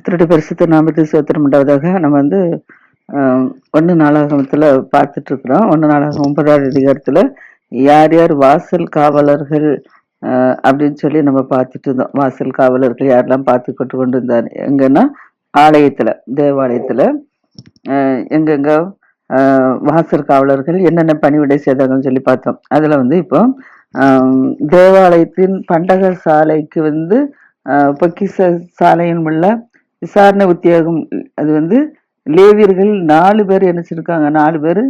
கர்த்தருடைய பரிசுத்த நாமத்தை சோத்திரம் உண்டாவதாக நம்ம வந்து ஒன்று நாளாகமத்தில் பார்த்துட்ருக்குறோம். பார்த்துட்டு இருக்கிறோம் நாளாகம் ஒன்பதாவது அதிகாரத்தில் யார் யார் வாசல் காவலர்கள் அப்படின்னு சொல்லி நம்ம பார்த்துட்டு இருந்தோம் வாசல் காவலர்கள் யாரெல்லாம் பார்த்து கொண்டு கொண்டு இருந்தார் எங்கன்னா ஆலயத்தில் தேவாலயத்தில் எங்கெங்க வாசல் காவலர்கள் என்னென்ன பணிவிடை செய்தாங்கன்னு சொல்லி பார்த்தோம். அதில் வந்து இப்போ தேவாலயத்தின் பண்டக சாலைக்கு வந்து பொக்கிச சாலையின் உள்ள விசாரணை உத்தியோகம் அது வந்து லேவியர்கள் நாலு பேர் நினைச்சிருக்காங்க நாலு பேர்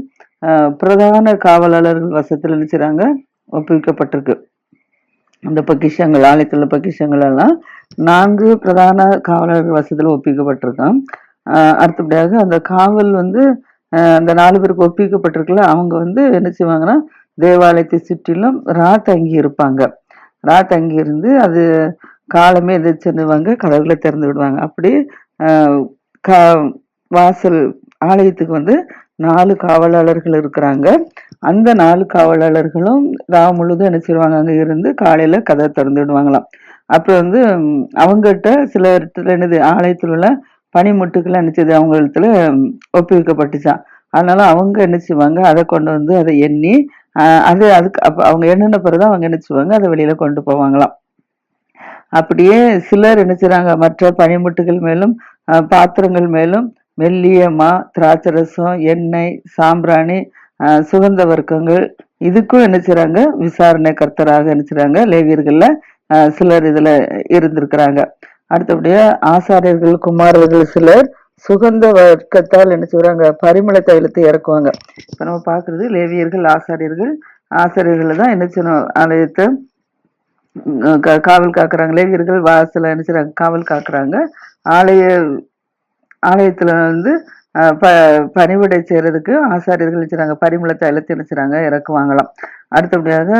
பிரதான காவலாளர்கள் வசத்தில் நினைச்சிறாங்க ஒப்புவிக்கப்பட்டிருக்கு. அந்த பக்கிஷங்கள் ஆலயத்தில் பக்கிஷங்கள் எல்லாம் நான்கு பிரதான காவலர்கள் வசதியில் ஒப்பிக்கப்பட்டிருக்கான் அடுத்தபடியாக அந்த காவல் வந்து ஆஹ் அந்த நாலு பேருக்கு ஒப்பிக்கப்பட்டிருக்கல அவங்க வந்து என்ன செய்வாங்கன்னா தேவாலயத்தை சுற்றிலும் ராத் தங்கி இருப்பாங்க. ராத் தங்கி இருந்து அது காலமே எதிர்ச்சுவாங்க கதவுகளை திறந்து விடுவாங்க. அப்படி கா வாசல் ஆலயத்துக்கு வந்து நாலு காவலாளர்கள் இருக்கிறாங்க. அந்த நாலு காவலாளர்களும் ராவு முழுதும் என்ன செய்வாங்க? இருந்து காலையில் கதை திறந்து விடுவாங்களாம். அப்புறம் வந்து அவங்ககிட்ட சில இடத்துல என்னது ஆலயத்தில் உள்ள பனிமுட்டுக்கள் நினைச்சது செய்யுது அவங்க இடத்துல ஒப்புவிக்கப்பட்டுச்சான் அதனால அவங்க என்ன செய்வாங்க? அதை கொண்டு வந்து அதை எண்ணி அது அதுக்கு அப்போ அவங்க எண்ணின பிறகுதான் அவங்க என்ன செய்வாங்க? அதை வெளியில் கொண்டு போவாங்களாம். அப்படியே சிலர் என்ன செய்கிறாங்க மற்ற பனிமுட்டுகள் மேலும் பாத்திரங்கள் மேலும் மெல்லியமா திராட்சை ரசம் எண்ணெய் சாம்பிராணி சுகந்த வர்க்கங்கள் இதுக்கும் என்ன செய்கிறாங்க விசாரணை கர்த்தராக என்ன செய்கிறாங்க லேவியர்கள்ல சிலர் இதுல இருந்திருக்கிறாங்க. அடுத்தபடியா ஆசாரியர்கள் குமாரர்கள் சிலர் சுகந்த வர்க்கத்தால் என்ன செய்றாங்க பரிமள தைலத்தை இறக்குவாங்க. இப்ப நம்ம பாக்குறது லேவியர்கள் ஆசாரியர்கள். ஆசாரியர்களை தான் என்ன செய்யணும் ஆலயத்தை காவல் காக்குறாங்க லேவியர்கள் வாசல என்ன செய்றாங்க காவல் காக்குறாங்க. ஆலய ஆலயத்தில் வந்து ப பணிவிடை செய்கிறதுக்கு ஆசாரியர்கள் வச்சுறாங்க பரிமள தைலத்தை என்ன இறக்குவாங்களாம். அடுத்தபடியாக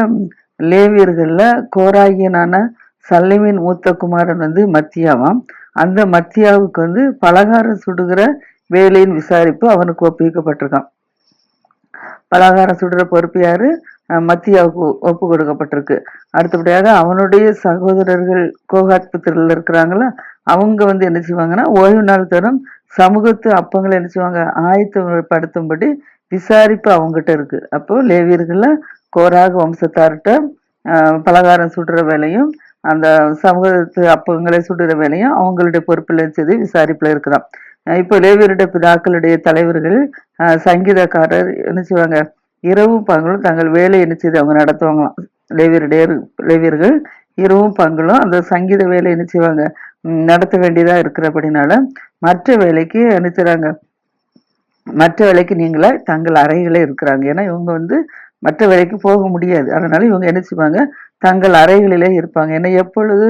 லேவியர்களில் கோராகியனான சல்லிமின் மூத்த குமாரன் வந்து மத்தியாவாம். அந்த மத்தியாவுக்கு வந்து பலகாரம் சுடுகிற வேலையின் விசாரிப்பு அவனுக்கு ஒப்புவிக்கப்பட்டிருக்கான் பலகாரம் சுடுற பொறுப்பு யாரு? மத்தியாவுக்கு ஒப்பு கொடுக்கப்பட்டிருக்கு. அடுத்தபடியாக அவனுடைய சகோதரர்கள் கோகாத் புத்திரில் இருக்கிறாங்களா? அவங்க வந்து என்ன செய்வாங்கன்னா ஓய்வு நாள் தரும் சமூகத்து அப்பங்களை என்ன செய்வாங்க? ஆயத்தப்படுத்தும்படி விசாரிப்பு அவங்ககிட்ட இருக்கு. அப்போ லேவியர்கள்ல கோராக வம்சத்தார்கிட்ட பலகாரம் சுடுற வேலையும் அந்த சமூகத்து அப்பங்களை சுடுற வேலையும் அவங்களுடைய பொறுப்பில் செய்து விசாரிப்புல இருக்குதாம். இப்போ லேவியருடைய பிதாக்களுடைய தலைவர்கள் சங்கீதக்காரர் என்ன செய்வாங்க? இரவும் பகலும் தங்கள் வேலையை என்ன செய்து அவங்க நடத்துவாங்களாம். லேவியர் லேவியர்கள் இரவும் பகலும் அந்த சங்கீத வேலை என்ன செய்வாங்க? நடத்த வேண்டியதா இருக்கிறபடினால மற்ற வேலைக்கு அனுப்பிச்சுறாங்க மற்ற வேலைக்கு நீங்களே தங்கள் அறைகளே இருக்கிறாங்க. ஏன்னா இவங்க வந்து மற்ற வேலைக்கு போக முடியாது. அதனால இவங்க என்ன செய்வாங்க? தங்கள் அறைகளிலே இருப்பாங்க. ஏன்னா எப்பொழுது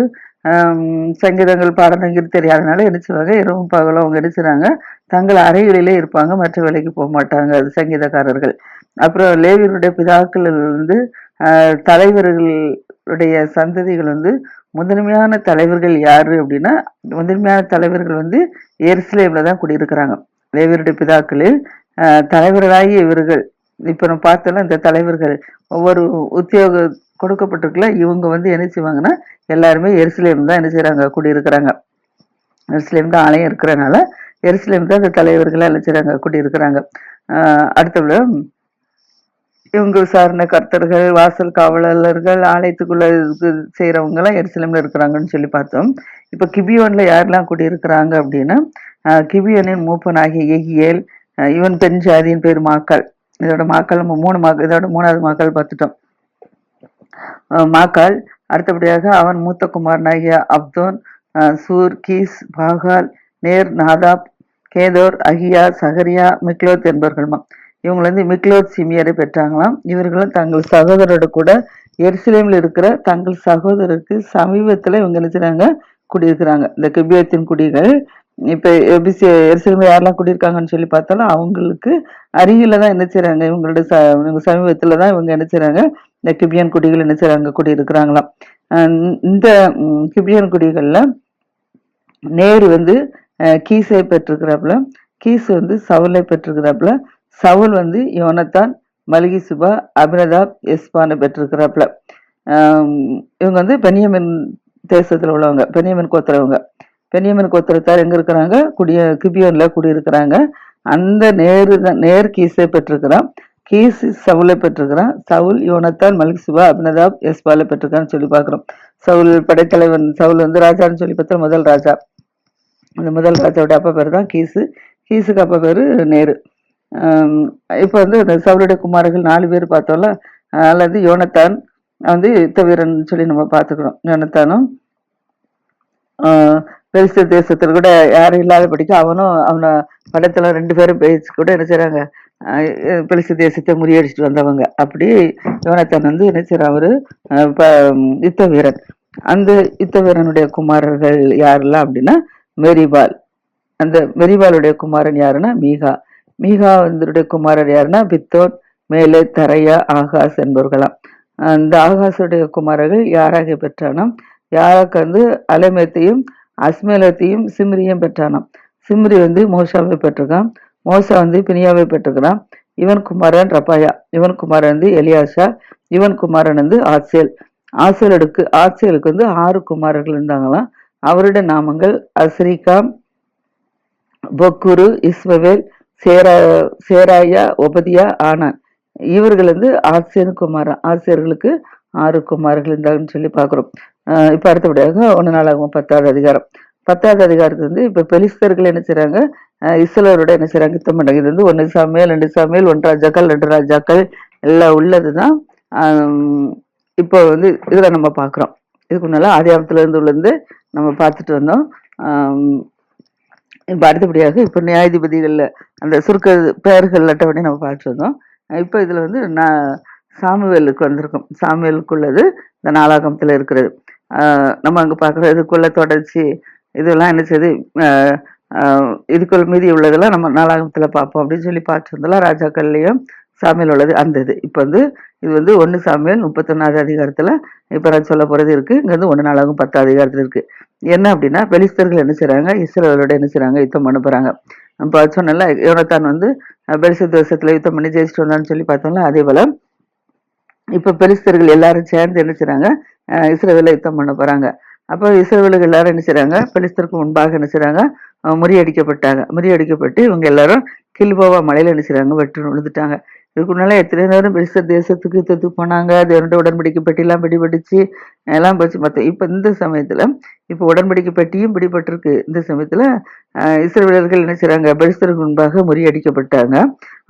சங்கீதங்கள் பாடங்கள் தெரியாதனால என்ன செய்வாங்க? இரவும் பகலும் அவங்க என்ன செய்றாங்க? தங்கள் அறைகளிலே இருப்பாங்க. மற்ற வேலைக்கு போக மாட்டாங்க. அது சங்கீதக்காரர்கள். அப்புறம் லேவியருடைய பிதாக்கள் வந்து தலைவர்களுடைய சந்ததிகள் வந்து முதன்மையான தலைவர்கள் யாரு அப்படின்னா முதன்மையான தலைவர்கள் வந்து எருசலேம்ல தான் குடியிருக்கிறாங்க. லேவியருடைய பிதாக்களில் தலைவர்களாகிய இவர்கள். இப்போ நம்ம பார்த்தோம்னா இந்த தலைவர்கள் ஒவ்வொரு உத்தியோக கொடுக்கப்பட்டிருக்கல இவங்க வந்து என்ன செய்வாங்கன்னா எல்லாருமே எருசலேம் தான் என்ன செய்கிறாங்க குடியிருக்கிறாங்க. எருசலேம் தான் ஆலயம் இருக்கிறனால எருசலேம் தான் இந்த தலைவர்களாக என்ன செய்கிறாங்க குடியிருக்கிறாங்க. ஆஹ் அடுத்தது இவங்க விசாரணை கர்த்தர்கள் வாசல் காவலர்கள் ஆலயத்துக்குள்ள செய்கிறவங்க எல்லாம் எருசலேம்ல இருக்கிறாங்கன்னு சொல்லி பார்த்தோம். இப்ப கிபியோன்ல யாரெல்லாம் குடியிருக்கிறாங்க அப்படின்னா ஆஹ் கிபியோனின் மூப்பனாகிய எகியேல் இவன் பெண் ஜாதியின் பேர் மாக்கள். இதோட மாக்கள் நம்ம மூணு மாக்கள் இதோட மூணாவது மாக்கள் பார்த்துட்டோம். மாக்கால் அடுத்தபடியாக அவன் மூத்த குமாரனாகிய அப்தோன் சூர் கீஸ் பாகால் நேர் நாதாப் கேதோர் அகியா சகரியா மிக்லோத் என்பவர்களுமா இவங்க வந்து மிக்லோத் சிமியரை பெற்றாங்களாம். இவர்களும் தங்கள் சகோதரோட கூட எருசலேமில் இருக்கிற தங்கள் சகோதரருக்கு சமீபத்தில் இவங்க என்ன குடியிருக்கிறாங்க. இந்த கிபியத்தின் குடிகள். இப்போ எபிசி எருசலேமில் யாரெல்லாம் குடியிருக்காங்கன்னு சொல்லி பார்த்தாலும் அவங்களுக்கு அருகில் தான் என்ன செய்கிறாங்க இவங்களோட ச இவங்க சமீபத்தில் தான் இவங்க என்ன செய்கிறாங்க இந்த கிபியன் குடிகள் என்ன செய்கிறாங்க குடியிருக்கிறாங்களாம். இந்த கிபியன் குடிகளில் நேரு வந்து கீசை பெற்றிருக்கிறாப்புல. கீஸ் வந்து சவுலை பெற்றிருக்கிறாப்புல. சவுல் வந்து யோனத்தான் மல்கி சுபா அபினதாப் எஸ்பானை பெற்றிருக்கிறாப்புல இவங்க வந்து பெனியமின் தேசத்தில் உள்ளவங்க பெனியமின் கோத்திரவங்க. பெனியமின் கோத்திரத்தார் எங்கே இருக்கிறாங்க? குடிய கிபியோனில் குடியிருக்கிறாங்க. அந்த நேரு தான் நேர் கீஸை பெற்றிருக்கிறான். கீஸ் சவுலை பெற்றிருக்கிறான். சவுல் யோனத்தான் மலிக் சுபா அபினதாப் எஸ்பாலை பெற்றிருக்கான்னு சொல்லி பார்க்குறோம். சவுல் படைத்தலைவன் சவுல் வந்து ராஜான்னு சொல்லி பார்த்தா முதல் ராஜா. அந்த முதல் ராஜாவோட அப்பா பேர் தான் கீசு. கீசுக்கு அப்பா பேர் நேரு. இப்போ வந்து இந்த சவருடைய குமாரர்கள் நாலு பேர் பார்த்தோம்ல அதில் வந்து யோனத்தான் வந்து யுத்த வீரன் சொல்லி நம்ம பார்த்துக்கிறோம். யோனத்தானும் பெருசு தேசத்தில் கூட யாரும் இல்லாதபடிக்கு அவனும் அவனை படத்துல ரெண்டு பேரும் பேச்சு கூட என்ன செய்கிறாங்க ஆஹ் தேசத்தை முறியடிச்சிட்டு வந்தவங்க. அப்படி யோனத்தான் வந்து என்ன செய்கிறான் அவரு? யுத்த வீரன். அந்த யுத்த வீரனுடைய குமாரர்கள் யாரெல்லாம் அப்படின்னா மெரிபால். அந்த மெரிபாலுடைய குமாரன் யாருன்னா மீகா. மீகாவந்தருடைய குமாரர் யாருன்னா? பித்தோன் மேலே தரையா ஆகாஸ் என்பவர்களாம். அந்த ஆகாசுடைய குமாரர்கள் யாராக பெற்றானாம்? யாராக்கு வந்து அலைமேத்தையும் அஸ்மேலத்தையும் சிம்ரியும் பெற்றானாம். சிம்ரி வந்து மோசாவை பெற்றிருக்கான். மோசா வந்து பினியாவை பெற்றுக்கிறான் இவன் குமாரன் ரபாயா. இவன் குமாரன் வந்து எலியாஷா. இவன் குமாரன் வந்து ஆசேல். ஆசேலுக்கு ஆசேலுக்கு வந்து ஆறு குமாரர்கள் இருந்தாங்களாம். அவருடைய நாமங்கள் அஸ்ரிகா பொக்குரு இஸ்மவேல் சேரா சேராயா உபதியா ஆனான் இவர்கள் வந்து ஆசிரியர் குமாரன் ஆசிரியர்களுக்கு ஆறு குமார்கள் இருந்தாங்கன்னு சொல்லி பார்க்குறோம். இப்போ அடுத்தபடியாக ஒன்று நாளாகும் பத்தாவது அதிகாரம். பத்தாவது அதிகாரத்து வந்து இப்போ பெலிஸ்தர்கள் என்ன செய்கிறாங்க அஹ் என்ன செய்கிறாங்க யுத்தம் பண்ணாங்க இது வந்து ஒன்று சாமியல் ரெண்டு சாமியல் ஒன்று ராஜாக்கள் ரெண்டு ராஜாக்கள் எல்லாம் உள்ளது தான் இப்போ வந்து இதில் நம்ம பார்க்குறோம். இதுக்கு முன்னால் ஆதியாமத்துல இருந்து உள்ளது நம்ம பார்த்துட்டு வந்தோம். இப்போ அடுத்தபடியாக இப்போ நியாயாதிபதிகளில் அந்த சுருக்க பெயர்கள் அட்டவணை நம்ம பார்த்துட்டு இப்போ இதில் வந்து நான் சாமுவேலுக்கு வந்திருக்கோம். சாமுவேலுக்குள்ளது இந்த நாளாகமத்தில் இருக்கிறது. நம்ம அங்கே பார்க்குறது இதுக்குள்ள தொடர்ச்சி இதெல்லாம் என்ன செய்யுது ஆஹ் இதுக்குள்ள மீதி உள்ளதெல்லாம் நம்ம நாளாகமத்தில் பார்ப்போம் அப்படின்னு சொல்லி பார்த்துட்டு ராஜாக்கள்லேயும் சாமியில் உள்ளது. அந்த இது இப்போ வந்து இது வந்து ஒன்று சாமியல் முப்பத்தொன்னாவது அதிகாரத்தில் இப்போ நான் சொல்ல போகிறது இருக்குது இங்கே வந்து ஒன்று நாளாகும் பத்து அதிகாரத்தில் இருக்குது என்ன அப்படின்னா பெலிஸ்தர்கள் என்ன செய்கிறாங்க இஸ்ரேலோட என்ன செய்கிறாங்க யுத்தம் பண்ண போகிறாங்க இப்போ சொன்னல யோனத்தான் வந்து பெலிஸ்த தேசத்தில் யுத்தம் பண்ணி ஜெயிச்சுட்டு வந்தான்னு சொல்லி பார்த்தோம்ல அதே போல் இப்போ பெலிஸ்தர்கள் எல்லாரும் சேர்ந்து என்ன செய்கிறாங்க இஸ்ரேலில் யுத்தம் பண்ண போகிறாங்க அப்போ இஸ்ரேலுக்கு எல்லாரும் என்ன செய்கிறாங்க பெலிஸ்தருக்கு முன்பாக என்ன செய்கிறாங்க முறியடிக்கப்பட்டாங்க. முறியடிக்கப்பட்டு இவங்க எல்லாரும் கில்போவா மலையில் என்ன செய்கிறாங்க வெட்டு விழுந்துட்டாங்க இதுக்கு முன்னால் எத்தனை நேரம் பெருசாக தேசத்துக்கு தத்து போனாங்க. தேவனுடைய உடன்படிக்கை பெட்டிலாம் பிடிபட்டுச்சு. எல்லாம் போச்சு. மற்ற இப்போ இந்த சமயத்தில் இப்போ உடன்படிக்கை பெட்டியும் பிடிபட்டிருக்கு. இந்த சமயத்தில் இஸ்ரேலர்கள் என்ன செய்கிறாங்க பெருசருக்கு முன்பாக முறியடிக்கப்பட்டாங்க.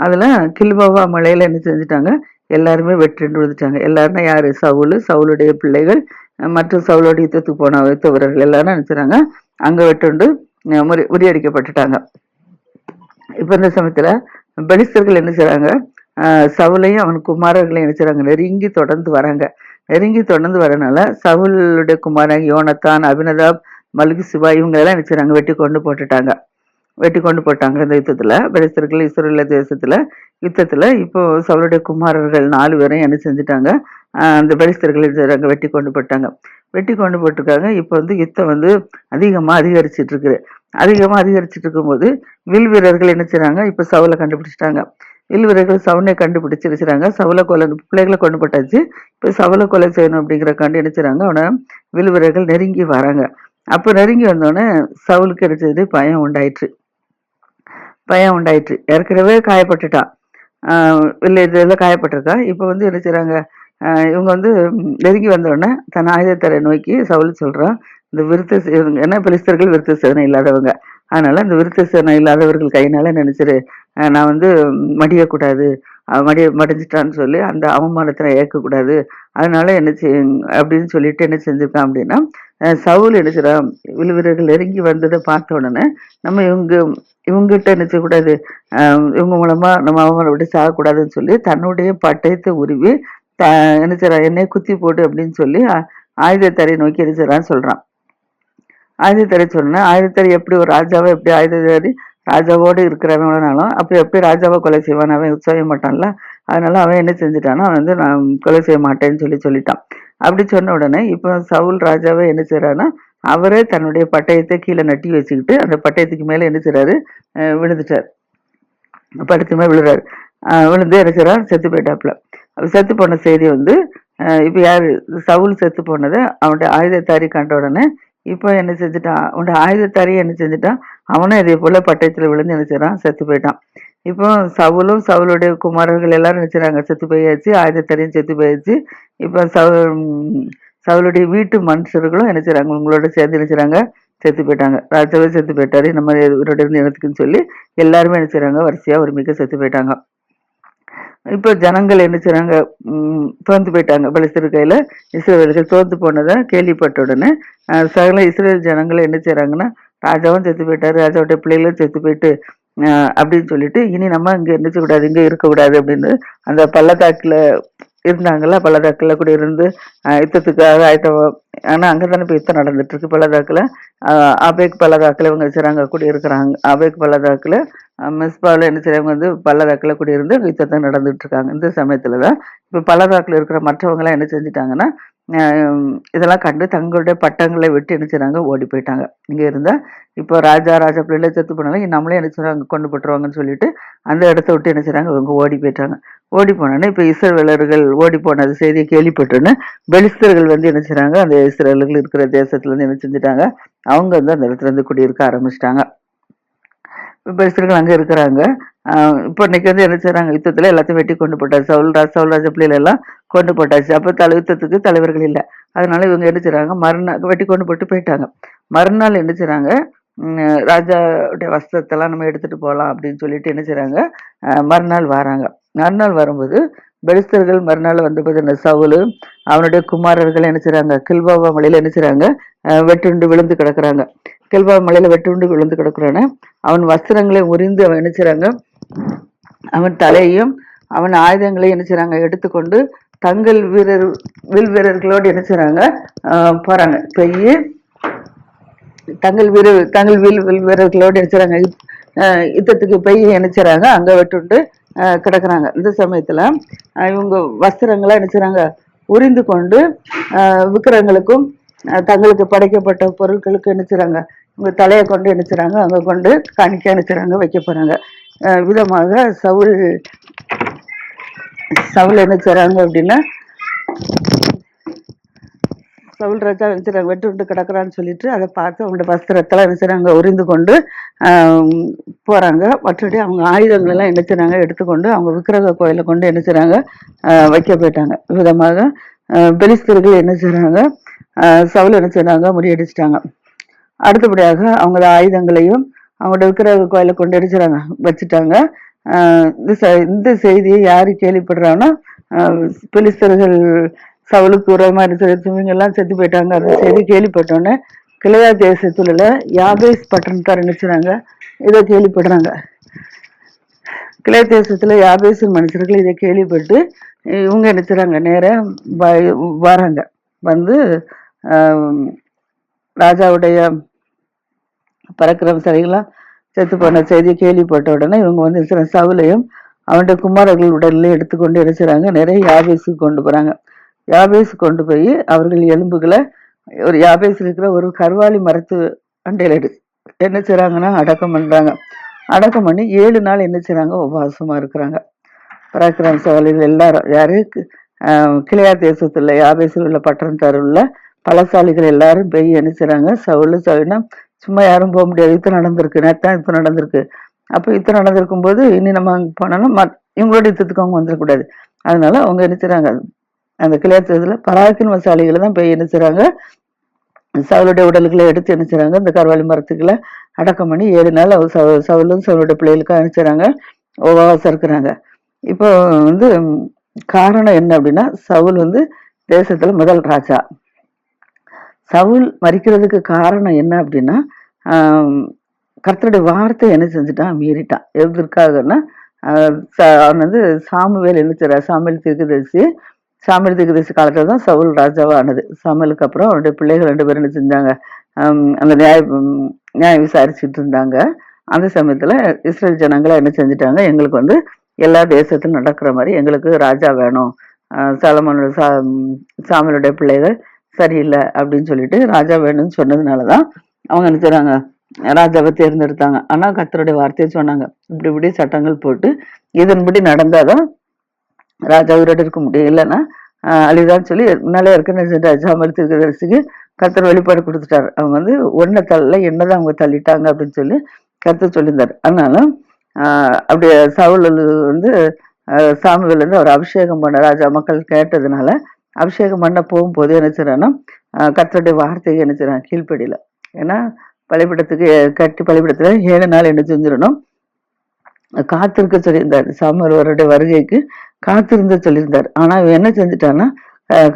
அதில் கில்பவா மலையில் என்ன செஞ்சுட்டாங்க? எல்லாருமே வெற்றி விழுந்துட்டாங்க. எல்லாருமே யார்? சவுல் சவுலுடைய பிள்ளைகள் மற்ற மற்றும் சவுலோட யுத்தத்துக்கு போன யுத்த எல்லாரும் நினைச்சாங்க அங்கே வெட்டுண்டு முறி முறியடிக்கப்பட்டுட்டாங்க. இப்போ இந்த சமயத்தில் பெலிஸ்தர்கள் என்ன செய்கிறாங்க சவுலையும் அவன் குமாரர்களையும் என்ன நெருங்கி தொடர்ந்து வராங்க. நெருங்கி தொடர்ந்து வரனால சவுலுடைய குமாரன் யோனத்தான் அபினதாப் மல்கி சிவா இவங்க எல்லாம் வெட்டி கொண்டு போட்டுட்டாங்க. வெட்டி கொண்டு போட்டாங்க இந்த யுத்தத்தில். பெலிஸ்தர்கள் இஸ்ரேல தேசத்தில் யுத்தத்தில் இப்போ சவுளுடைய குமாரர்கள் நாலு பேரும் என்ன செஞ்சுட்டாங்க? அந்த பெலிஸ்தர்கள் செய்கிறாங்க வெட்டி கொண்டு போட்டாங்க. வெட்டி கொண்டு போட்டிருக்காங்க. இப்போ வந்து யுத்தம் வந்து அதிகமாக அதிகரிச்சிட்டு அதிகமாக அதிகமா அதிகரிச்சிட்டு இருக்கும்போது வில் வீரர்கள் என்ன செய்கிறாங்க இப்போ சவுளை கண்டுபிடிச்சிட்டாங்க. வில் வீரர்கள் சவுனை கண்டுபிடிச்சு என்ன கொலை பிள்ளைகளை கொண்டு போட்டாச்சு. இப்போ சவலை கொலை செய்யணும் அப்படிங்கிற என்ன நினைச்சுறாங்க அவனை வில்வீரர்கள் நெருங்கி வராங்க. அப்போ நெருங்கி வந்தோடனே சவுலுக்கு கிடைச்சது பயம் உண்டாயிற்று. பயம் உண்டாயிற்று. ஏற்கனவே காயப்பட்டுட்டான் ஆஹ் இல்லை இதில் காயப்பட்டிருக்கான் இப்போ வந்து என்ன செய்கிறாங்க இவங்க வந்து நெருங்கி வந்தோடனே தன் ஆயுதத்தரை நோக்கி சவுல் சொல்கிறான் இந்த விருத்த ஏன்னா பிலிஸ்தர்கள் விருத்த சேதனை இல்லாதவங்க. அதனால் அந்த விருத்த சேதனை இல்லாதவர்கள் கையினால நினைச்சிரு? நான் வந்து மடியக்கூடாது மடிய மடிஞ்சிட்டான்னு சொல்லி அந்த அவமானத்தை ஏற்கக்கூடாது. அதனால என்ன செய் அப்படின்னு சொல்லிட்டு என்ன செஞ்சுருக்கான் அப்படின்னா சவுல் என்ன செய்கிறான் விழுவீரர்கள் நெருங்கி வந்ததை பார்த்த உடனே நம்ம இவங்க இவங்ககிட்ட என்ன செய்யக்கூடாது? இவங்க மூலமாக நம்ம அவங்கள விட்டு சாகக்கூடாதுன்னு சொல்லி தன்னுடைய பட்டயத்தை உருவி த என்ன செய்றான்? என்னை குத்தி போட்டு அப்படின்னு சொல்லி ஆயுதத்தரை நோக்கி என்ன செய்றான்னு சொல்கிறான் ஆயுதத்தரை சொன்னேன் ஆயுதத்தரை எப்படி ஒரு ராஜாவை எப்படி ஆயுதத்தாரி ராஜாவோடு இருக்கிறவனாலும் அப்போ எப்படி ராஜாவை கொலை செய்வான். அவன் செய்ய மாட்டான்ல. அதனால அவன் என்ன செஞ்சுட்டான்னா அவன் வந்து நான் கொலை செய்ய மாட்டேன்னு சொல்லி சொல்லிட்டான். அப்படி சொன்ன உடனே இப்போ சவுல் ராஜாவை என்ன செய்றான்னா அவரே தன்னுடைய பட்டயத்தை கீழே நட்டி வச்சுக்கிட்டு அந்த பட்டயத்துக்கு மேலே என்ன செய்கிறாரு விழுந்துட்டார். படுத்துமே விழுறாரு. விழுந்து என்ன செய்கிறார் செத்து போயிட்டாப்புல. செத்து போன செய்தி வந்து இப்போ யார்? சவுல் செத்து போனதை அவனுடைய ஆயுதத்தாரி கண்ட உடனே இப்போ என்ன செஞ்சுட்டான்? அவனோட ஆயுதத்தாரியை என்ன செஞ்சுட்டான்? அவனும் இதே போல் பட்டயத்தில் விழுந்து என்ன செய்கிறான் செத்து போயிட்டான். இப்போ சவுலும் சவுளுடைய குமாரர்கள் எல்லாரும் நினைச்சாங்க செத்து போயாச்சு ஆயுதத்தாரியும் செத்து போயாச்சு. இப்போ சவு சவுளுடைய வீட்டு மனுஷர்களும் என்ன செய்கிறாங்க உங்களோட சேர்ந்து நினைச்சாங்க செத்து போயிட்டாங்க. ராஜாவே செத்து போயிட்டாரு. நம்ம இவரோட இருந்து எனத்துக்குன்னு சொல்லி எல்லாருமே என்ன வரிசையாக ஒரு மிக்க செத்து போயிட்டாங்க. இப்போ ஜனங்கள் என்ன செய்றாங்க தோந்து தோர்ந்து போயிட்டாங்க. பலிஸ்தர் கையில் இஸ்ரேலர்கள் தோர்ந்து போனதை கேள்விப்பட்ட உடனே சகல இஸ்ரேல் ஜனங்கள் என்ன செய்கிறாங்கன்னா ராஜாவும் செத்து போயிட்டார் ராஜாவுடைய பிள்ளைகளும் செத்து போயிட்டு அப்படின்னு சொல்லிட்டு இனி நம்ம இங்கே என்ன செய்யக்கூடாது இங்கே இருக்கக்கூடாது அப்படின்னு அந்த பள்ளத்தாக்கில் இருந்தாங்கல்ல பள்ளதாக்கில் கூட இருந்து யுத்தத்துக்காக யுத்தத்துக்காக ஆனால் அங்கே தானே இப்போ யுத்தம் நடந்துட்டுருக்கு. பள்ளதாக்கில் அபேக் பள்ளதாக்கில் இவங்க சிறாங்க கூட இருக்கிறாங்க. அபேக் பள்ளதாக்கில் மிஸ்பாவில் என்ன செய்றவங்க வந்து பள்ளதாக்கில் கூட இருந்து யுத்தத்தை நடந்துட்டுருக்காங்க. இந்த சமயத்தில் தான் இப்போ பள்ளதாக்கில் இருக்கிற மற்றவங்களாம் என்ன செஞ்சுட்டாங்கன்னா இதெல்லாம் கண்டு தங்களுடைய பட்டங்களை விட்டு என்ன செய்கிறாங்க ஓடி போயிட்டாங்க. இங்கே இருந்தால் இப்போ ராஜா ராஜா பிள்ளைல செத்து போனாலும் நம்மளே என்ன செய்கிறாங்க கொண்டு போட்டுருவாங்கன்னு சொல்லிட்டு அந்த இடத்த விட்டு என்ன செய்கிறாங்க இவங்க ஓடி போயிட்டாங்க. ஓடி போனோன்னே இப்போ இஸ்ரேலர்கள் ஓடி போனது செய்தியை கேள்விப்பட்டோன்னு பெலிஸ்தர்கள் வந்து என்ன செய்கிறாங்க அந்த இஸ்ரேலர்கள் இருக்கிற தேசத்துலேருந்து என்ன செஞ்சுட்டாங்க? அவங்க வந்து அந்த இடத்துல இருந்து குடியிருக்க ஆரம்பிச்சிட்டாங்க. பெலிஸ்தர்கள் அங்கே இருக்கிறாங்க. இப்போ இன்னைக்கு வந்து என்ன செய்கிறாங்க யுத்தத்தில் எல்லாத்தையும் வெட்டி கொண்டு போட்டார். சவுல் ராஜ் சவுல் ராஜ பிள்ளைகள் எல்லாம் கொண்டு போட்டாச்சு. அப்போ தலை யுத்தத்துக்கு தலைவர்கள் இல்லை. அதனால இவங்க என்ன செய்கிறாங்க மறுநாள் வெட்டி கொண்டு போட்டு போயிட்டாங்க. மறுநாள் என்ன செய்கிறாங்க ராஜாவுடைய வஸ்திரத்தெல்லாம் நம்ம எடுத்துட்டு போகலாம் அப்படின்னு சொல்லிட்டு என்ன செய்கிறாங்க மறுநாள் வராங்க. மறுநாள் வரும்போது பெலிஸ்தர்கள் மறுநாள் வந்தபோது இந்த சவுலு அவனுடைய குமாரர்கள் என்ன செய்கிறாங்க கில்பாபா மலையில் என்ன செய்கிறாங்க வெட்டுண்டு விழுந்து கிடக்குறாங்க. கில்பாபா மலையில் வெட்டுண்டு விழுந்து கிடக்குறானே அவன் வஸ்திரங்களை உறிந்து அவன் என்ன செய்கிறாங்க அவன் தலையையும் அவன் ஆயுதங்களையும் என்ன செய்கிறாங்க எடுத்துக்கொண்டு தங்கள் வீரர் வில் வீரர்களோடு என்ன செய்றாங்க? ஆஹ் போறாங்க. போய் தங்கள் வீர தங்கள் வில் வில் வீரர்களோடு என்ன செய்றாங்க? யுத்தத்துக்கு போய் நினைச்சுறாங்க அங்கே அங்க விட்டுண்டு கிடக்குறாங்க. இந்த சமயத்துல இவங்க வஸ்திரங்களை என்ன உறிந்து உரிந்து கொண்டு ஆஹ் விக்கிரங்களுக்கும் தங்களுக்கு படைக்கப்பட்ட பொருட்களுக்கு நினைச்சுறாங்க இவங்க தலையை கொண்டு நினைச்சுறாங்க அங்கே அங்க கொண்டு காணிக்க நினைச்சுறாங்க வைக்க போறாங்க. விதமாக சவுல் சவுல் என்ன செய்றாங்க அப்படின்னா சவுல் ராஜா வச்சுறாங்க வெட்டு விட்டு கிடக்குறான்னு சொல்லிட்டு அதை பார்த்து அவங்களோட வஸ்திரத்தெல்லாம் என்ன செய்றாங்க உரிந்து கொண்டு போகிறாங்க போறாங்க. மற்றபடி அவங்க ஆயுதங்கள் எல்லாம் என்ன செய்றாங்க எடுத்துக்கொண்டு அவங்க விக்கிரக கோயிலை கொண்டு என்ன செய்றாங்க வைக்க போயிட்டாங்க. விதமாக பெலிஸ்தர்கள் என்ன செய்றாங்க சவுல் என்ன செய்றாங்க முறியடிச்சிட்டாங்க. அடுத்தபடியாக அவங்க ஆயுதங்களையும் அவங்களோட விக்கிரக கோயிலை கொண்டு அடிச்சுறாங்க வச்சுட்டாங்க. இந்த செ- இந்த செய்தியை யாரு கேள்விப்படுறாங்கன்னா பிலிஸ்தர்கள் பெலிஸ்தர்கள் சவுலுக்கு உரமா இவங்க எல்லாம் செத்து போயிட்டாங்க. அந்த செய்தி கேள்விப்பட்டோன்னே கிளையா தேசத்துல யாபேஸ் பட்டணத்தார் நினைச்சுறாங்க இதை கேள்விப்படுறாங்க. கிளை தேசத்துல யாபேசு மனுஷர்கள் இதை கேள்விப்பட்டு இவங்க நினைச்சுறாங்க நேரா வ- வராங்க. வந்து ஆஹ் ராஜாவுடைய பராக்கிரமசாலிகளாம் செத்து போன செய்தியை கேள்விப்பட்ட உடனே இவங்க வந்து சில சவுலையும் அவனுடைய குமாரர்கள் உடல்ல எடுத்துக்கொண்டு என்ன நிறைய யாபேஸுக்கு கொண்டு போகிறாங்க யாபேஸ் கொண்டு போய் அவர்கள் எலும்புகளை ஒரு யாபேஸ் இருக்கிற ஒரு கருவாலி மரத்து அண்டையில் எடு என்ன செய்கிறாங்கன்னா அடக்கம் பண்ணுறாங்க அடக்கம் பண்ணி ஏழு நாள் என்ன செய்கிறாங்க உபவாசமாக இருக்கிறாங்க. பராக்கிரமசாலிகள் எல்லாரும் யாரு? கிளையா தேசத்தில் யாபேசில் உள்ள பட்டணத்தார் உள்ள பலசாலிகள் எல்லாரும் போய் என்ன செய்கிறாங்க சவுல சவுனா சும்மா யாரும் போக முடியாது. யுத்தம் நடந்திருக்கு. நேத்தான் யுத்தம் நடந்திருக்கு. அப்போ யுத்தம் நடந்திருக்கும் போது இனி நம்ம அங்க போனோம்னா மத்- இவங்களோட யுத்தத்துக்கு அவங்க வந்துடக்கூடாது. அதனால அவங்க என்ன செய்றாங்க? அந்த கிளையாத்ததுல பராக்கிரமசாலிகளை தான் போய் என்ன செய்றாங்க? சவுளுடைய உடல்களை எடுத்து என்ன செய்றாங்க? இந்த கருவாளி மரத்துக்குள்ள அடக்கம் பண்ணி ஏழு நாள் அவர் சவு- சவலும் சவலுடைய பிள்ளைகளுக்கும் என்ன செய்றாங்க? உபவாசம் இருக்கிறாங்க. இப்போ வந்து காரணம் என்ன அப்படின்னா சவுல் வந்து தேசத்துல முதல் ராஜா. சவுல் மறிக்கிறதுக்கு காரணம் என்ன அப்படின்னா கர்த்தருடைய வார்த்தை என்ன செஞ்சுட்டான் மீறிட்டான் எதற்காகன்னா ச- அவன் வந்து சாமுவேல் என்ன செய்றார் சாமுவேல் தீர்க்கதரிசி சாமுவேல் தீர்க்கதரிசி காலத்தில் தான் சவுல் ராஜாவா ஆனது சாமுவேலுக்கு அப்புறம் அவருடைய பிள்ளைகள் ரெண்டு பேரும் என்ன செஞ்சாங்க? அந்த நியாய நியாயம் விசாரிச்சுட்டு இருந்தாங்க. அந்த சமயத்தில் இஸ்ரேல் ஜனங்களை என்ன செஞ்சுட்டாங்க? எங்களுக்கு வந்து எல்லா தேசத்திலும் நடக்கிற மாதிரி எங்களுக்கு ராஜா வேணும். சலமனோட சா சாமியனுடைய பிள்ளைகள் சரியில்லை அப்படின்னு சொல்லிட்டு ராஜா வேணும்னு சொன்னதுனால தான் அவங்க நினைச்சாங்க ராஜாவை தேர்ந்தெடுத்தாங்க. ஆனால் கர்த்தருடைய வார்த்தையை சொன்னாங்க. இப்படி இப்படி சட்டங்கள் போட்டு இதன்படி நடந்தாதான் ராஜா உயிரோடு இருக்க முடியும். இல்லைன்னா அழிதான் சொல்லி முன்னாலே இருக்க ராஜா தீர்க்கதரிசிக்கு கர்த்தர் வெளிப்பாடு கொடுத்துட்டாரு. அவங்க வந்து ஒன்றை தள்ளல என்னதான் அவங்க தள்ளிட்டாங்க அப்படின்னு சொல்லி கருத்து சொல்லியிருந்தார். அதனால அப்படியே சவுல் வந்து ஆஹ் சாமுவேல் வந்து அவர் அபிஷேகம் பண்ண ராஜா மக்கள் கேட்டதுனால அபிஷேகம் பண்ண போகும்போது என்ன செய்கிறான்னா கத்தருடைய வார்த்தையை என்ன செய்கிறான் கீழ்ப்படியில. ஏன்னா பலிபீடத்துக்கு கட்டி பலிபீடத்துல ஏழு நாள் என்ன செஞ்சிடணும்? காத்திருக்க சொல்லியிருந்தார். சாமுவேல் அவருடைய வருகைக்கு காத்திருந்த சொல்லியிருந்தார். ஆனால் இவன் என்ன செஞ்சுட்டான்னா அஹ்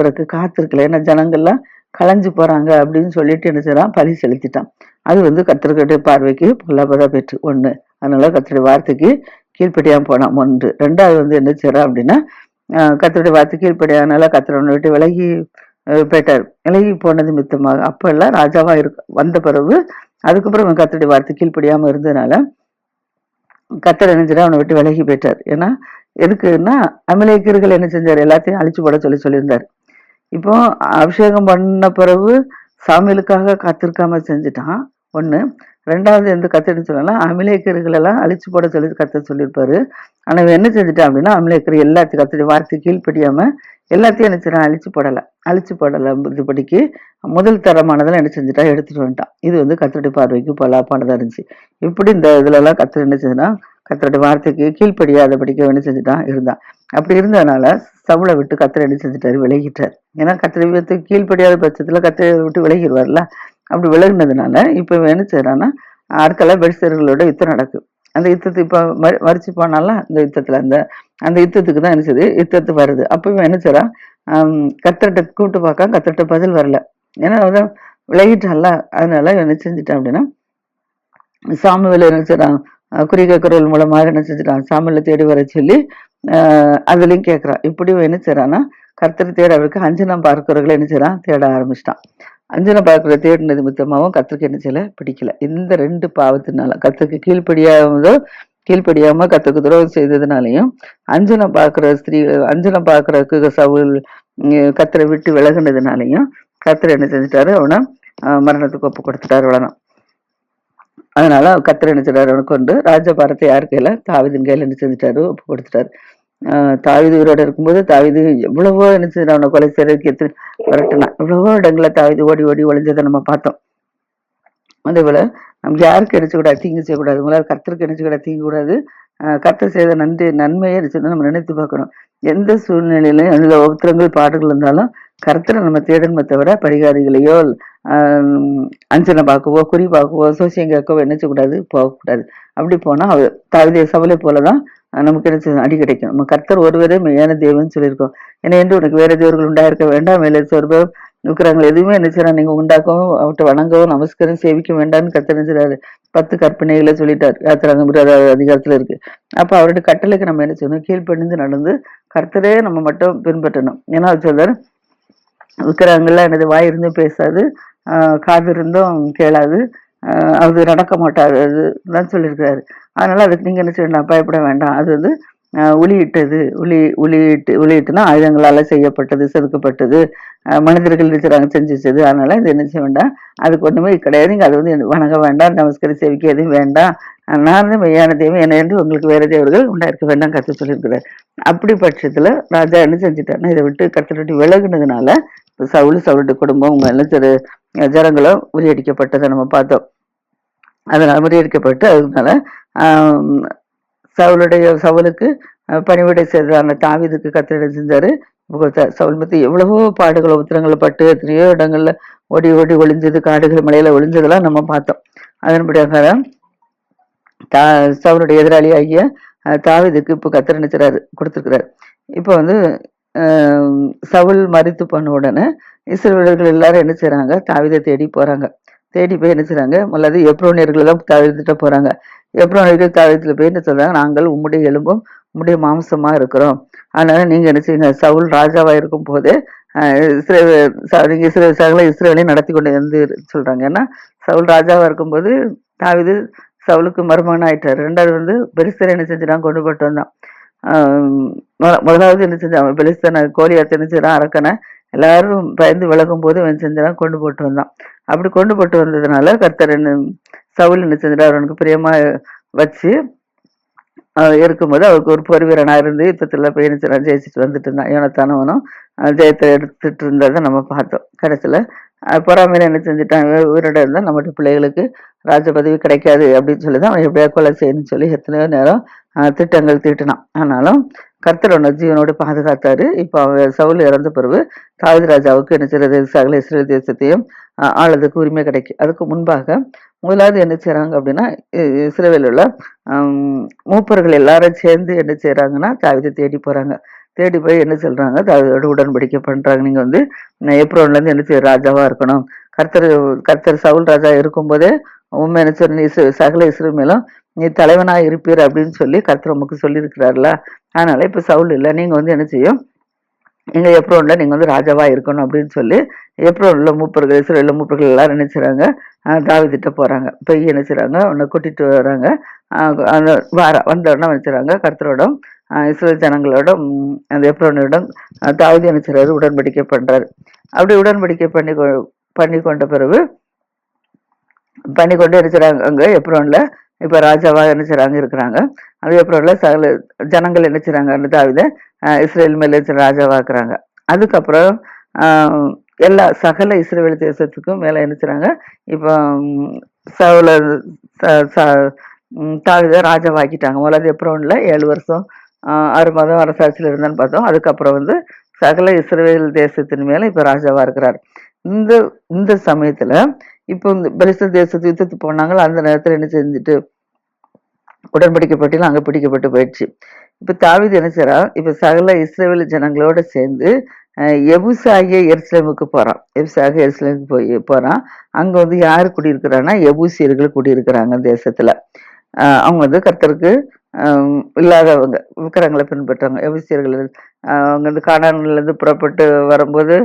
வரக்கு காத்திருக்கல. ஏன்னா ஜனங்கள்லாம் கலைஞ்சு போகிறாங்க அப்படின்னு சொல்லிட்டு என்ன செய்கிறான் பழி செலுத்திட்டான். அது வந்து கத்திரிக்கடைய பார்வைக்கு பொல்லாபதா பெற்று ஒன்று அதனால கத்தருடைய வார்த்தைக்கு கீழ்ப்படியாம போனான். ஒன்று. ரெண்டாவது வந்து என்ன செய்கிறான் அப்படின்னா கத்தருடைய கர்த்தருடைய வார்த்தை கீழ்ப்படியாதனால கத்தரவனை விட்டு விலகி போயிட்டார். விலகி போனது மித்தமாக. அப்பெல்லாம் ராஜாவா இருக்க வந்த பிறகு அதுக்கப்புறம் அவன் கர்த்தருடைய வார்த்தை கீழ்ப்படியாம இருந்ததுனால கத்தர் என்ன அவனை விட்டு விலகி போயிட்டார். ஏன்னா எதுக்குன்னா அமிலேக்கர்கள் என்ன செஞ்சார்? எல்லாத்தையும் அழிச்சு போட சொல்லி சொல்லியிருந்தார். இப்போ அபிஷேகம் பண்ண பிறகு சாமியலுக்காக காத்திருக்காம செஞ்சுட்டான். ஒண்ணு ரெண்டாவது எந்த கத்தர்னு சொல்லலாம் அமிலேக்கர்கள் எல்லாம் அழிச்சு போட சொல்லி கத்த சொல்லியிருப்பாரு. ஆனால் இவன் என்ன செஞ்சுட்டான் அப்படின்னா அமிலேக்கர் எல்லாத்தையும் கத்தடி வார்த்தை கீழ்ப்படியாமல் எல்லாத்தையும் என்ன செய்றான் அழிச்சு போடலை. அழிச்சு போடலை இதுபடிக்கு முதல் தரமானதெல்லாம் என்ன செஞ்சுட்டா? எடுத்துட்டு வந்துட்டான். இது வந்து கத்தடி பார்வைக்கு பலாப்பானதாக இருந்துச்சு. இப்படி இந்த இதுலலாம் எல்லாம் என்ன செஞ்சுன்னா கத்தருடைய வார்த்தைக்கு கீழ்ப்படியாதபடிக்க என்ன செஞ்சுட்டான்? இருந்தான். அப்படி இருந்ததுனால சவுளை விட்டு கத்திர என்ன செஞ்சுட்டாரு? விலகிட்டார். ஏன்னா கத்திர கீழ்ப்படியாத பட்சத்தில் கத்திரை விட்டு விலகிடுவார்ல அப்படி விலகினதுனால இப்போ என்ன செய்யறான்னா அடுத்தல பெருசர்களோட யுத்தம் நடக்கும் அந்த யுத்தத்தை இப்போ மறு- மறிச்சு போனால அந்த யுத்தத்தில் அந்த அந்த யுத்தத்துக்கு தான் என்ன செய்யுது யுத்தத்து வருது. அப்போ இவன் என்ன செய்யறான் கத்தர்கிட்ட கூப்பிட்டு பார்க்க கத்தர்கிட்ட பதில் வரல. ஏன்னா அவன் விலகிட்டான்ல. அதனால என்ன செஞ்சிட்டான் அப்படின்னா சாமுவேல என்ன செய்கிறான் அஹ் குரல் மூலமாக என்ன செஞ்சிட்டான் சாமியில் தேடி வர சொல்லி அதுலேயும் கேட்குறான். இப்படி என்ன செய்றான்னா கர்த்தர் தேட அவருக்கு அஞ்சனம் பார்க்கிறவர்களை என்ன செய்கிறான் தேட ஆரம்பிச்சிட்டான். அஞ்சன பார்க்கிற தேடினது நிமித்தமாகவும் கர்த்தருக்கு என்ன பிடிக்கல. இந்த ரெண்டு பாவத்தினால கர்த்தருக்கு கீழ்ப்படியாமதோ கீழ்ப்படியாமல் கர்த்தருக்கு துரோகம் செய்ததுனாலையும் அஞ்சனம் பார்க்குற ஸ்திரீ அஞ்சனம் பார்க்குறக்கு சவுல் கத்திரை விட்டு விலகுனதுனாலையும் கத்திரை என்ன செஞ்சுட்டாரு? அவனை மரணத்துக்கு ஒப்பு கொடுத்துட்டாரு அவ்வளவுதான். அதனால கத்திர என்ன செய்றாரு? அவனுக்கு கொண்டு ராஜபாரத்தை யார் கையில? தாவிதின் கையில என்ன செஞ்சுட்டாரு? ஒப்பு கொடுத்துட்டாரு. தாவீது உயிரோட இருக்கும்போது தாவீது எவ்வளவோ என்ன அவனை கொலை செய்யறதுக்கு எத்தனை விரட்டினான் எவ்வளவோ இடங்கள தாவீது ஓடி ஓடி ஒளிஞ்சதை நம்ம பார்த்தோம். அதே போல நம்ம யாருக்கு நினைச்சக்கூடாது தீங்கு செய்யக்கூடாது உங்களால் கர்த்தருக்கு நினைச்சக்கூடாது தீங்கக்கூடாது கர்த்தர் செய்த நன்றி நன்மையை நினைச்சது நம்ம நினைத்து பார்க்கணும். எந்த சூழ்நிலையிலும் எந்த உபத்திரங்கள் பாடுகள் இருந்தாலும் கர்த்தரை நம்ம தேடணுமே தவிர பரிகாரிகளையோ அஞ்சனை பார்க்கவோ குறி பார்க்கவோ சோசியம் கேட்கவோ நினைச்சக்கூடாது போகக்கூடாது. அப்படி போனால் அவ தாவிதே சவலை போல தான் நமக்கு என்ன அடி கிடைக்கும். நம்ம கர்த்தர் ஒருவரே மெய்யான தெய்வம்னு சொல்லியிருக்கோம். ஏன்னா என்று உனக்கு வேற தேவர்கள் உண்டாயிருக்க வேண்டாம். மேலே சொர்பம் இருக்கிறாங்க எதுவுமே என்ன செய்யறாங்க நீங்க உண்டாக்கவும் அவர்கிட்ட வணங்கவும் நமஸ்காரம் சேவிக்க வேண்டாம்னு கர்த்தர் என்ன பத்து கற்பனைகளை சொல்லிட்டார். யாத்திராங்க இருபதாவது அதிகாரத்துல இருக்கு. அப்போ அவருடைய கட்டளைக்கு நம்ம என்ன செய்யணும்? கீழ்ப்பணிந்து நடந்து கர்த்தரே நம்ம மட்டும் பின்பற்றணும். ஏன்னா அவர் சொல்றாரு விற்கிறாங்கல்ல எனது வாய் இருந்தும் பேசாது காது இருந்தும் கேளாது. அது நடக்க மாட்டாது அதுதான் சொல்லியிருக்காரு அதனால் அதுக்கு நீங்கள் என்ன செய்யணும்? பயப்பட வேண்டாம். அது வந்து ஒளியிட்டது. ஒளி உளி ஒளியிட்டுனா ஆயுதங்களால் செய்யப்பட்டது செதுக்கப்பட்டது. மனிதர்கள் இருக்கிறாங்க செஞ்சு வச்சது. அதனால இது என்ன செய்ய வேண்டாம். அதுக்கு ஒன்றுமே கிடையாது. நீங்கள் அது வந்து வணங்க வேண்டாம். நமஸ்கரி சேவிக்க எதுவும் வேண்டாம். நான் வந்து மெய்யான தெய்வம். என்ன என்று உங்களுக்கு வேறு தேவர்கள் உண்டாயிருக்க வேண்டாம் கற்று சொல்லியிருக்கிறார். அப்படி பட்சத்தில் ராஜா என்ன செஞ்சுட்டாருன்னா இதை விட்டு கத்தரை விட்டு விலகுனதுனால இப்ப சவுல் சவுளுடைய குடும்பம் உங்க எல்லாம் ஜனங்களும் முறியடிக்கப்பட்டதை நம்ம பார்த்தோம். அதனால் முறியடிக்கப்பட்டு அதனால சவுளுடைய சவுலுக்கு பணிவிடை செய்தான தாவிதுக்கு கத்திரிட செஞ்சாரு. சவுல் பத்தி எவ்வளவோ பாடுகள் உத்தரங்களை பட்டு எத்தனையோ இடங்கள்ல ஓடி ஓடி ஒளிஞ்சது காடுகள் மலையில ஒளிஞ்சதெல்லாம் நம்ம பார்த்தோம். அதன்படியாக தா சவுளுடைய எதிராளி ஆகிய தாவிதுக்கு இப்போ கத்திர கொடுத்துருக்கிறாரு. இப்போ வந்து சவுல் மறித்து பண்ண உடனே இஸ்ரவேலர்கள் எல்லாரும் என்ன செய்கிறாங்க தாவிதை தேடி போகிறாங்க தேடி போய் என்ன செய்கிறாங்க அல்லது எப்ரோனியர்கள் தான் தாவீதுட்ட போகிறாங்க எப்ரோனியர்கள் தாவீதுல போய் என்ன சொல்கிறாங்க நாங்கள் உம்முடைய எலும்பும் உம்முடைய மாம்சமாக இருக்கிறோம். அதனால் நீங்கள் என்ன செய்யுங்க? சவுல் ராஜாவாக இருக்கும் போதே ஆஹ், இஸ்ரேல் ச- இஸ்ரேல் சகல இஸ்ரேலையும் நடத்தி கொண்டு வந்து சொல்கிறாங்க ஏன்னா சவுல் ராஜாவாக இருக்கும்போது தாவிது சவுலுக்கு மருமகன் ஆயிட்டார். ரெண்டாவது வந்து பெலிஸ்தரை என்ன செஞ்சுட்டான் கொண்டு போட்டு வந்தான். முதலாவது என்ன செஞ்சான் பெலிஸ்தனை கோலியாத்தை என்ன அரக்கனை எல்லாரும் பயந்து விலகும் போது அவன் செஞ்சான் கொண்டு போட்டு வந்தான். அப்படி கொண்டு போட்டு வந்ததுனால கர்த்தர் என்ன சவுல் என்ன செஞ்சிட்டார்? அவனுக்கு பிரியமா வச்சு இருக்கும்போது அவருக்கு ஒரு போர் இருந்து யுத்தத்துல போய் என்ன ஜெயிச்சுட்டு வந்துட்டு இருந்தான். யோனத்தானவனும் ஜெயத்தை எடுத்துட்டு இருந்ததை நம்ம பார்த்தோம். கடைசியில அஹ் பொறாமையில என்ன செஞ்சுட்டான்? உயிரோட இருந்தால் நம்மளுடைய பிள்ளைகளுக்கு ராஜ பதவி கிடைக்காது அப்படின்னு சொல்லி தான் அவன் எப்படியா கொலை செய்யணும்னு சொல்லி எத்தனையோ நேரம் திட்டங்கள் தீட்டினான். ஆனாலும் கர்த்தர் அவனை ஜீவனோடு பாதுகாத்தாரு. இப்போ அவன் சவுல் இறந்த பிறகு தாவித ராஜாவுக்கு என்ன செய்யறது? சகல இஸ்ரேல் தேசத்தையும் அஹ், ஆளதுக்கு உரிமை கிடைக்கும் அதுக்கு முன்பாக முதலாவது என்ன செய்கிறாங்க அப்படின்னா இ- உள்ள மூப்பர்கள் எல்லாரும் சேர்ந்து என்ன செய்கிறாங்கன்னா தாவிதை தேடி போகிறாங்க தேடி போய் என்ன சொல்கிறாங்க தாவீதோட உடன்படிக்கை பண்ணுறாங்க நீங்கள் வந்து ஏப்ரோன்ல இருந்து என்ன செய்ய ராஜாவாக இருக்கணும். கர்த்தர் கர்த்தர் சவுல் ராஜா இருக்கும்போதே உண்மை என்ன சொல்ற? நீ இஸ்ர- மேலும் நீ தலைவனாக இருப்பீர் அப்படின்னு சொல்லி கர்த்தர் உமக்கு சொல்லியிருக்கிறார்ல. அதனால் இப்போ சவுல் இல்லை. நீங்கள் வந்து என்ன செய்யும்? எங்க எப்ரோனில் நீங்கள் வந்து ராஜாவாக இருக்கணும் அப்படின்னு சொல்லி எப்ரோனில் மூப்பர்கள் இஸ்ரேலில் மூப்பர்கள் எல்லாரும் என்ன செய்றாங்க? ஆஹ் போகிறாங்க போய் என்ன செய்கிறாங்க உன்னை கூட்டிகிட்டு வராங்க. அந்த வார வந்தோடனே உடனே என்ன கர்த்தரோட இஸ்ரேல் ஜனங்களோட அந்த எப்ரோனிடம் தாவதி நினைச்சிறாரு உடன்படிக்கை பண்ணுறாரு அப்படி உடன்படிக்கை பண்ணி கொ- பண்ணி கொண்ட பிறகு பண்ணி கொண்டு நினைச்சிறாங்க அங்கே எப்ரோனில் இப்போ ராஜாவாக நினைச்சிறாங்க இருக்கிறாங்க. அதுக்கப்புறம் எப்ரோன்ல சகல ஜனங்கள் என்ன செய்கிறாங்க அந்த தாவித இஸ்ரேல் மேலே ராஜாவாக்குறாங்க. அதுக்கப்புறம் எல்லா சகல இஸ்ரேல் தேசத்துக்கும் மேலே என்ன செய்கிறாங்க இப்போ சவுல ச- ராஜாவாக்கிட்டாங்க. முதலாவது எப்ரோனில் ஏழு வருஷம் ஆறு மாதம் அரசாட்சியில் இருந்தான்னு பார்த்தோம். அதுக்கப்புறம் வந்து சகல இஸ்ரேல் தேசத்தின் மேலே இப்போ ராஜாவாக இருக்கிறார் இந்த இந்த சமயத்தில் இப்போ இந்த பெலிஸ்தர் தேசத்து யுத்தத்துக்கு போனாங்களோ? அந்த நேரத்தில் என்ன செஞ்சுட்டு உடன்படிக்கை பட்டியலும் பிடிக்கப்பட்டு போயிடுச்சு. இப்போ தாவீது என்ன செய்கிறான் இப்போ சகல இஸ்ரேல் ஜனங்களோட சேர்ந்து எபுசாகிய எருசலேமுக்கு போகிறான் எபூஸ் எருசலேமுக்கு போய் போகிறான் அங்கே வந்து யார் குடியிருக்கிறான்னா எபூசியர்கள் குடியிருக்கிறாங்க தேசத்தில். அவங்க வந்து கர்த்தருக்கு இல்லாதவங்க விக்கிரங்களை பின்பற்றவங்க எபூசியர்கள் அவங்க வந்து காணான்லேருந்து புறப்பட்டு வரும்போது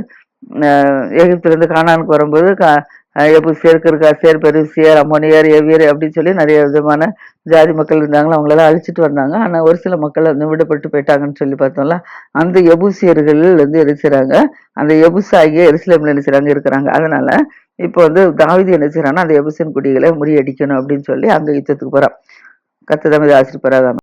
எகிப்துலேருந்து காணானுக்கு வரும்போது கா- ஆஹ், சேர்க்கிறக்கா சேர் பெருசியர் அம்மோனியர் எவியர் அப்படின்னு சொல்லி நிறைய விதமான ஜாதி மக்கள் இருந்தாங்களோ? அவங்களெல்லாம் அழிச்சிட்டு வந்தாங்க. ஆனால் ஒரு சில மக்கள் வந்து விடுபட்டு போயிட்டாங்கன்னு சொல்லி பார்த்தோம்ல அந்த எபூசியர்கள் வந்து என்ன அந்த எபுசாகிய ஆகிய எருசலேம்ல என்ன இருக்கிறாங்க. அதனால இப்போ வந்து தாவிதி என்ன அந்த எபுசின் குடிகளை முறியடிக்கணும் அப்படின்னு சொல்லி அங்கே யுத்தத்துக்கு போறான். கத்ததமது ஆசிரியப்பராக